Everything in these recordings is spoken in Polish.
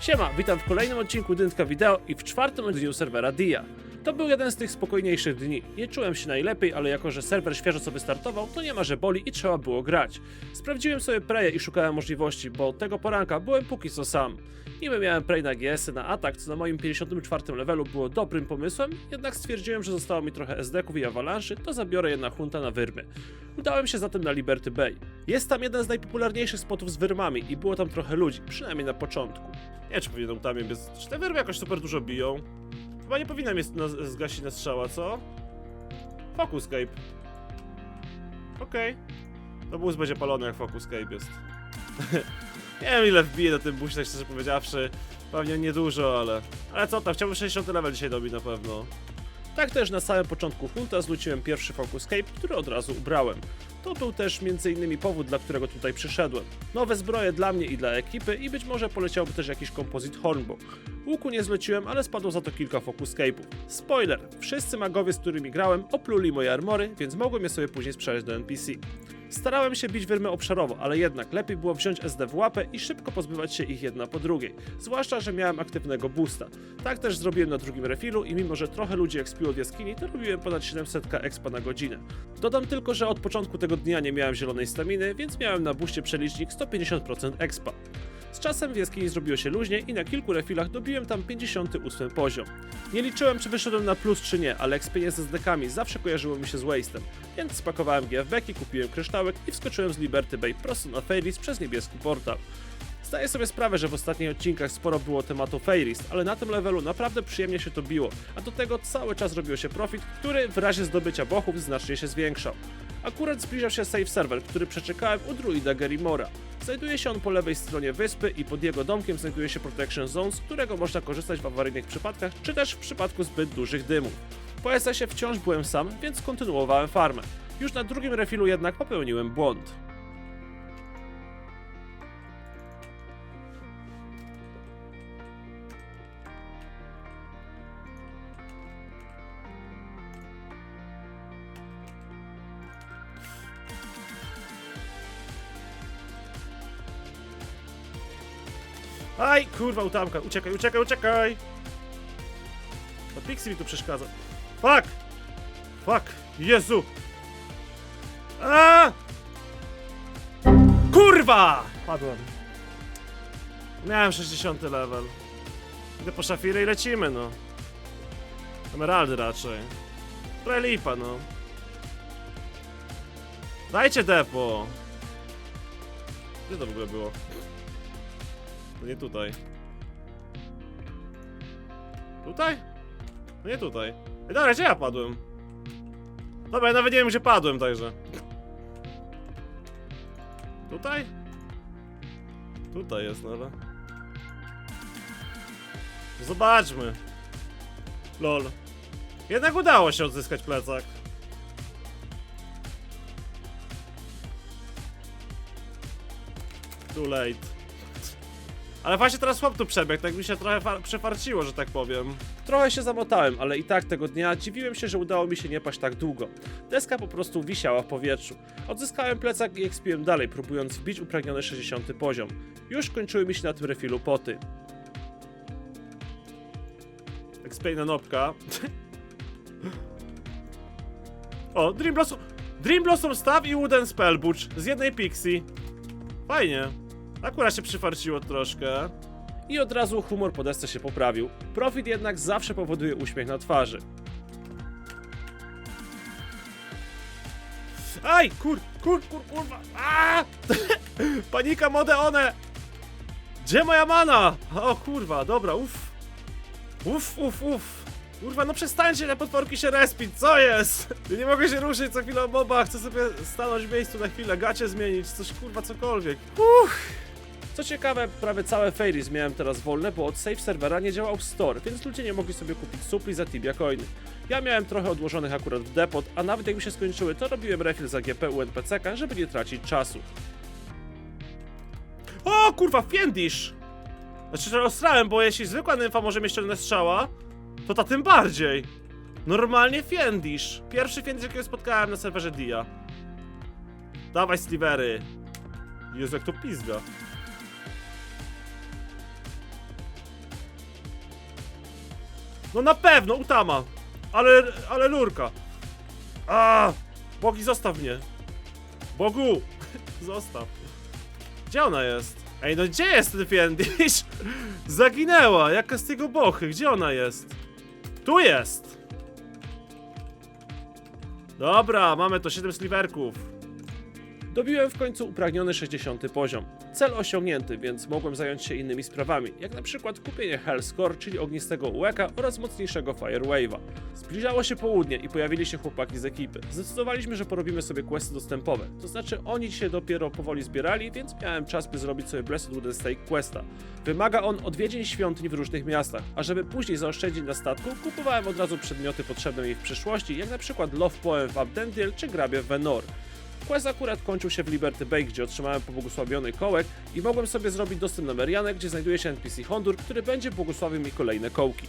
Siema, witam w kolejnym odcinku Dyntka Wideo i w czwartym dniu serwera Dia. To był jeden z tych spokojniejszych dni. Nie czułem się najlepiej, ale jako że serwer świeżo co wystartował, to nie ma że boli i trzeba było grać. Sprawdziłem sobie preje i szukałem możliwości, bo tego poranka byłem póki co sam. Niby miałem prej na GS-y na atak, co na moim 54 levelu było dobrym pomysłem, jednak stwierdziłem, że zostało mi trochę SD-ków i awalanszy, to zabiorę jedna hunta na wyrmy. Udałem się zatem na Liberty Bay. Jest tam jeden z najpopularniejszych spotów z wyrmami i było tam trochę ludzi, przynajmniej na początku. Nie wiem, czy powinienem tam je bez... Czy te wyrmy jakoś super dużo biją? Chyba nie powinienem jest na, zgasić na strzała, co? Focuscape. Okej. To bus będzie palony jak Focuscape jest. nie wiem ile wbije na tym busie, tak szczerze powiedziawszy. Pewnie niedużo, ale... Ale co tam, chciałbym 60 level dzisiaj dobić na pewno. Tak też na samym początku hunta zwróciłem pierwszy Focuscape, który od razu ubrałem. To był też m.in. powód, dla którego tutaj przyszedłem. Nowe zbroje dla mnie i dla ekipy i być może poleciałby też jakiś kompozyt Hornbow. Łuku nie zleciłem, ale spadło za to kilka Focuscape'ów. Spoiler! Wszyscy magowie, z którymi grałem, opluli moje armory, więc mogłem je sobie później sprzedać do NPC. Starałem się bić wyrmy obszarowo, ale jednak lepiej było wziąć SD w łapę i szybko pozbywać się ich jedna po drugiej. Zwłaszcza, że miałem aktywnego boosta. Tak też zrobiłem na drugim refilu i mimo, że trochę ludzi expiło od jaskini, to robiłem ponad 700 expa na godzinę. Dodam tylko, że od początku tego dnia nie miałem zielonej staminy, więc miałem na buście przelicznik 150% expa. Z czasem w jaskini zrobiło się luźniej i na kilku refilach dobiłem tam 58 poziom. Nie liczyłem czy wyszedłem na plus czy nie, ale ekspienie ze zdekami zawsze kojarzyło mi się z waste'em, więc spakowałem GFBeki, kupiłem kryształek i wskoczyłem z Liberty Bay prosto na Fairies przez niebieski portal. Zdaję sobie sprawę, że w ostatnich odcinkach sporo było tematu Fairies, ale na tym levelu naprawdę przyjemnie się to biło, a do tego cały czas robiło się profit, który w razie zdobycia bochów znacznie się zwiększał. Akurat zbliżał się save server, który przeczekałem u druida Gerimora. Znajduje się on po lewej stronie wyspy i pod jego domkiem znajduje się Protection Zone, z którego można korzystać w awaryjnych przypadkach, czy też w przypadku zbyt dużych dymów. Po SS-ie wciąż byłem sam, więc kontynuowałem farmę. Już na drugim refilu jednak popełniłem błąd. Aj, kurwa, utamka, uciekaj, uciekaj, uciekaj! To Pixie mi tu przeszkadza. Fuck! Fuck! Jezu! A! Kurwa! Padłem. Miałem 60 level. Idę po szafirę i lecimy, no. Emeraldy raczej. Trochę lipa, no. Dajcie depo! Gdzie to w ogóle było? To nie tutaj. Tutaj? No nie tutaj. Ej, dobra, gdzie ja padłem? Dobra, ja nawet nie wiem, gdzie padłem, także. Tutaj? Tutaj jest, no ale... Zobaczmy. Lol. Jednak udało się odzyskać plecak. Too late. Ale właśnie teraz chłop tu przebiegł, tak mi się trochę far- przefarciło, że tak powiem. Trochę się zamotałem, ale i tak tego dnia dziwiłem się, że udało mi się nie paść tak długo. Deska po prostu wisiała w powietrzu. Odzyskałem plecak i ekspiłem dalej, próbując wbić upragniony 60 poziom. Już kończyły mi się na tym refilu poty. Explain na nopka. o, Dream Blossom... Dream Blossom Staff i Wooden Spellbutch z jednej Pixie. Fajnie. Akurat się przyfarciło troszkę. I od razu humor po desce się poprawił. Profit jednak zawsze powoduje uśmiech na twarzy. Aj, kur, kur, kur, kurwa. Aaa! Panika mode one! Gdzie moja mana? O kurwa, dobra, uff. Uff, uff, uff. Kurwa, no przestańcie te potworki się respić, co jest? Nie mogę się ruszyć co chwilę moba, chcę sobie stanąć w miejscu na chwilę, gacie zmienić, coś kurwa, cokolwiek. Uff. Co ciekawe, prawie całe Fairies miałem teraz wolne, bo od save serwera nie działał store, więc ludzie nie mogli sobie kupić supli za Tibia coiny. Ja miałem trochę odłożonych akurat w depot, a nawet jak mi się skończyły, to robiłem refill za GP u NPC-ka, żeby nie tracić czasu. O kurwa, Fiendish! Znaczy, że ostrałem, bo jeśli zwykła nymfa może mieć tylne strzała, to ta tym bardziej. Normalnie Fiendish. Pierwszy Fiendish, jakiego spotkałem na serwerze Dia. Dawaj, slivery. Jezu, jak to pizga. No na pewno, Utama. Ale, ale lurka. A, Bogi, zostaw mnie. Bogu, zostaw. Gdzie ona jest? Ej, no gdzie jest ten Fiendish? Zaginęła, jaka z tego bochy, gdzie ona jest? Tu jest! Dobra, mamy to 7 sliverków. Dobiłem w końcu upragniony 60 poziom. Cel osiągnięty, więc mogłem zająć się innymi sprawami, jak na przykład kupienie Hellscore, czyli ognistego ułeka oraz mocniejszego Firewave'a. Zbliżało się południe i pojawili się chłopaki z ekipy. Zdecydowaliśmy, że porobimy sobie questy dostępowe, to znaczy oni się dopiero powoli zbierali, więc miałem czas, by zrobić sobie Blessed Wooden Stake questa. Wymaga on odwiedzin świątyń w różnych miastach, a żeby później zaoszczędzić na statku, kupowałem od razu przedmioty potrzebne mi w przyszłości, jak na przykład Love Poem w Abdendiel czy grabie w Venor. Quest akurat kończył się w Liberty Bay, gdzie otrzymałem pobłogosławiony kołek i mogłem sobie zrobić dostęp na Merianę, gdzie znajduje się NPC Hondur, który będzie błogosławił mi kolejne kołki.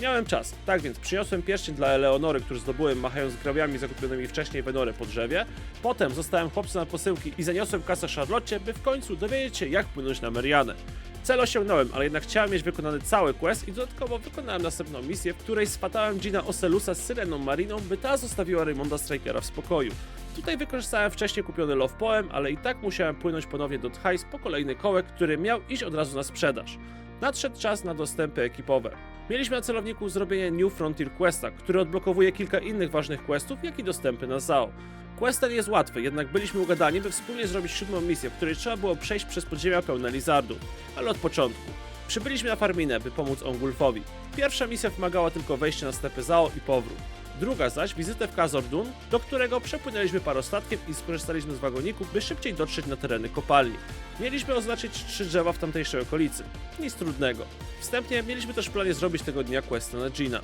Miałem czas, tak więc przyniosłem pierścień dla Eleonory, który zdobyłem machając grabiami zakupionymi wcześniej Venory po drzewie. Potem zostałem chłopcem na posyłki i zaniosłem kasę Charlotte, by w końcu dowiedzieć się jak płynąć na Merianę. Cel osiągnąłem, ale jednak chciałem mieć wykonany cały quest i dodatkowo wykonałem następną misję, w której spatałem Gina Oselusa z Syreną Mariną, by ta zostawiła Raymonda Strikera w spokoju. Tutaj wykorzystałem wcześniej kupiony Love Poem, ale i tak musiałem płynąć ponownie do Thais po kolejny kołek, który miał iść od razu na sprzedaż. Nadszedł czas na dostępy ekipowe. Mieliśmy na celowniku zrobienie New Frontier Questa, który odblokowuje kilka innych ważnych questów, jak i dostępy na ZAO. Quest ten jest łatwy, jednak byliśmy ugadani, by wspólnie zrobić siódmą misję, w której trzeba było przejść przez podziemia pełne lizardów. Ale od początku. Przybyliśmy na Farminę, by pomóc Ongulfowi. Pierwsza misja wymagała tylko wejścia na stepy ZAO i powrót. Druga zaś wizytę w Kazordun, do którego przepłynęliśmy parostatkiem i skorzystaliśmy z wagoniku, by szybciej dotrzeć na tereny kopalni. Mieliśmy oznaczyć trzy drzewa w tamtejszej okolicy. Nic trudnego. Wstępnie mieliśmy też w planie zrobić tego dnia questa na Gina.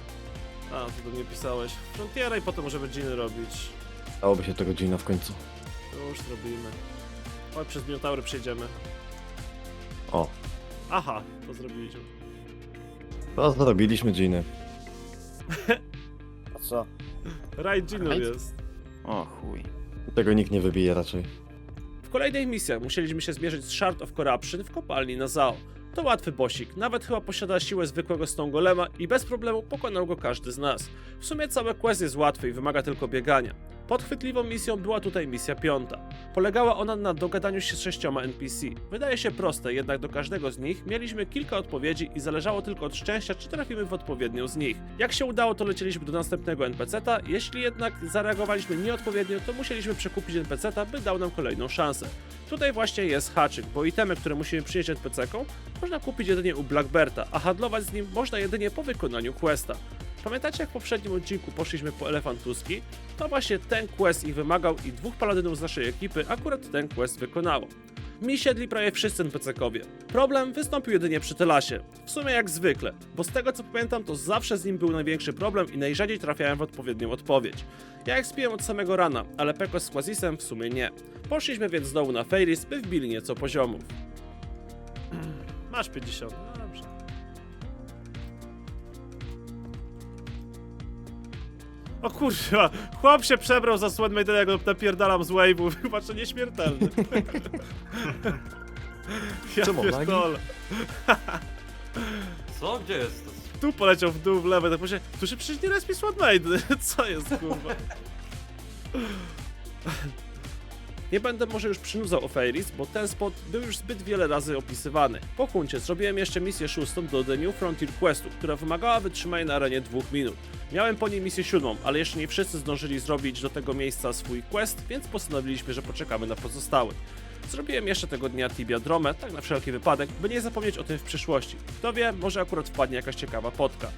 A, to do mnie pisałeś. Frontiera i potem możemy Giny robić. Dałoby się tego Gina w końcu. Już zrobimy. Chodź, przez Minotaury przejdziemy. O, Aha, to zrobiliśmy. to zrobiliśmy Giny. Co? Jest. O chuj. Tego nikt nie wybije raczej. W kolejnych misjach musieliśmy się zmierzyć z Shard of Corruption w kopalni na Zao. To łatwy bosik, nawet chyba posiada siłę zwykłego Stone Golema i bez problemu pokonał go każdy z nas. W sumie cały quest jest łatwy i wymaga tylko biegania. Podchwytliwą misją była tutaj misja piąta. Polegała ona na dogadaniu się z sześcioma NPC. Wydaje się proste, jednak do każdego z nich mieliśmy kilka odpowiedzi i zależało tylko od szczęścia, czy trafimy w odpowiednią z nich. Jak się udało, to lecieliśmy do następnego NPC-ta, jeśli jednak zareagowaliśmy nieodpowiednio, to musieliśmy przekupić NPC-ta, by dał nam kolejną szansę. Tutaj właśnie jest haczyk, bo itemy, które musimy przynieść NPC-ką, można kupić jedynie u Blackberta, a handlować z nim można jedynie po wykonaniu questa. Pamiętacie jak w poprzednim odcinku poszliśmy po Elefantuski? To właśnie ten quest ich wymagał i dwóch paladynów z naszej ekipy akurat ten quest wykonało. Mi siedli prawie wszyscy NPC-kowie. Problem wystąpił jedynie przy Telasie. W sumie jak zwykle, bo z tego co pamiętam to zawsze z nim był największy problem i najrzadziej trafiałem w odpowiednią odpowiedź. Ja ekspiłem od samego rana, ale Peko z Quasisem w sumie nie. Poszliśmy więc znowu na Fairies, by wbili nieco poziomów. Masz 50, O kurwa, chłop się przebrał za Sweatmaidena, jak go napierdalam z wave'u, chyba że nieśmiertelny. ja Czemu, lagi? pierdolę. Co? Gdzie jest? Tu poleciał w dół, w lewo, tak myślę, tu się przecież nie respi co jest kurwa? Nie będę może już przynudzał o Fairies, bo ten spot był już zbyt wiele razy opisywany. Po huncie zrobiłem jeszcze misję szóstą do The New Frontier Questu, która wymagała wytrzymania na arenie dwóch minut. Miałem po niej misję siódmą, ale jeszcze nie wszyscy zdążyli zrobić do tego miejsca swój quest, więc postanowiliśmy, że poczekamy na pozostałych. Zrobiłem jeszcze tego dnia Tibia Dromę, tak na wszelki wypadek, by nie zapomnieć o tym w przyszłości. Kto wie, może akurat wpadnie jakaś ciekawa potka.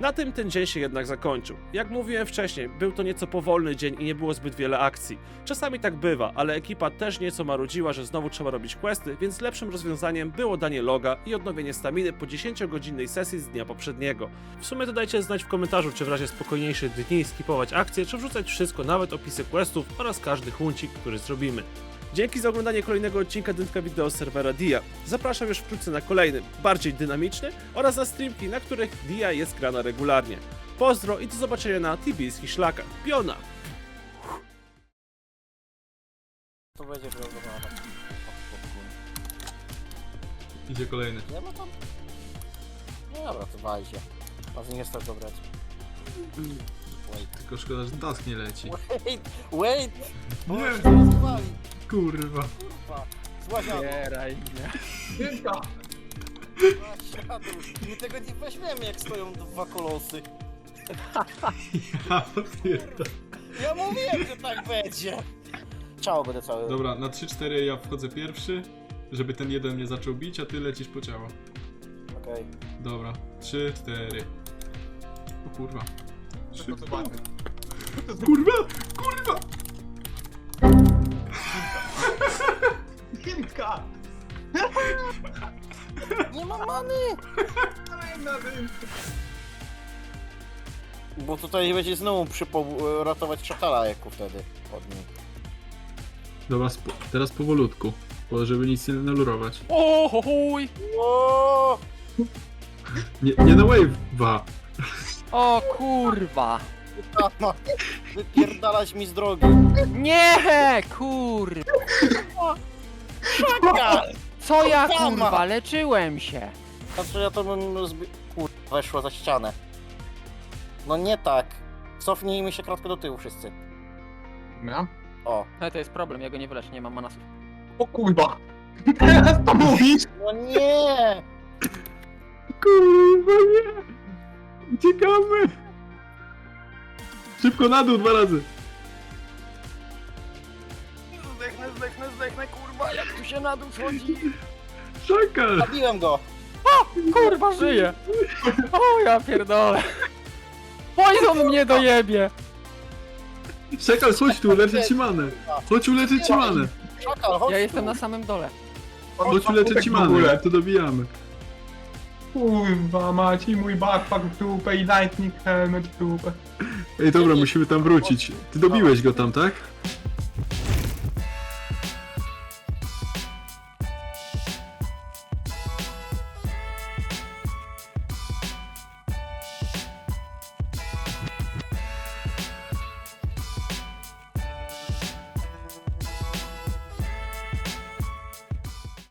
Na tym ten dzień się jednak zakończył. Jak mówiłem wcześniej, był to nieco powolny dzień i nie było zbyt wiele akcji. Czasami tak bywa, ale ekipa też nieco marudziła, że znowu trzeba robić questy, więc lepszym rozwiązaniem było danie loga i odnowienie staminy po 10-godzinnej sesji z dnia poprzedniego. W sumie to dajcie znać w komentarzu, czy w razie spokojniejszych dni skipować akcje, czy wrzucać wszystko, nawet opisy questów oraz każdy huncik, który zrobimy. Dzięki za oglądanie kolejnego odcinka Dynka Wideo serwera Dia. Zapraszam już wkrótce na kolejny, bardziej dynamiczny oraz na streamki, na których Dia jest grana regularnie. Pozdro i do zobaczenia na tibijskich szlakach. Piona! To będzie tak. Idzie kolejny. Nie ma tam? No dobra, to wali się. Z nie stać dobrać. Tylko szkoda, że task nie leci. Wait, wait! Bo Nie. Kurwa. kurwa. Złaziano. Zbieraj mnie. My tego nie weźmiemy jak stoją dwa kolosy. Ja pierdolę. Ja mówiłem, że tak będzie. Ciało będę cały. Dobra, na 3-4 ja wchodzę pierwszy, żeby ten jeden mnie zaczął bić, a ty lecisz po ciało. Okej. Dobra, 3, 4. O kurwa. Szybko. Kurwa! Kurwa! Chemka! Nie ma many! Bo tutaj będzie znowu przypo- ratować szakala jako wtedy od niej. Dobra, spo- teraz powolutku, bo żeby nic nie nalurować. O, ho, chuj! O! Nie, nie na wave'a! O kurwa! Mama, Wypierdalać mi z drogi. Nie, kurwa! Szakal! Co ja Mama! kurwa, leczyłem się! Znaczy ja to bym zbi... Kur... weszło za ścianę. No nie tak. Cofnijmy się kratkę do tyłu wszyscy. Ja? O. Ale to jest problem, ja go nie wyleczę, nie mam manasów. O kurwa! Teraz to mówisz? No nie! Kurwa nie! Uciekamy! Szybko na dół dwa razy! Zdechnę, zdechnę, zdechnę, kurwa, jak tu się na dół schodzi! Szakal! Zabiłem go! Kurwa, żyje! O, ja pierdolę! Poison mnie dojebie! Szakal, chodź tu, leczyć ci manę! Chodź uleczyć ci manę! Szakal, chodź Ja tu. jestem na samym dole. Chodź uleczyć ci manę, to dobijamy. Kurwa macie, mój backpack w dupę i lightning helmet w dupę. Ej, dobra, musimy tam wrócić. Ty dobiłeś go tam, tak?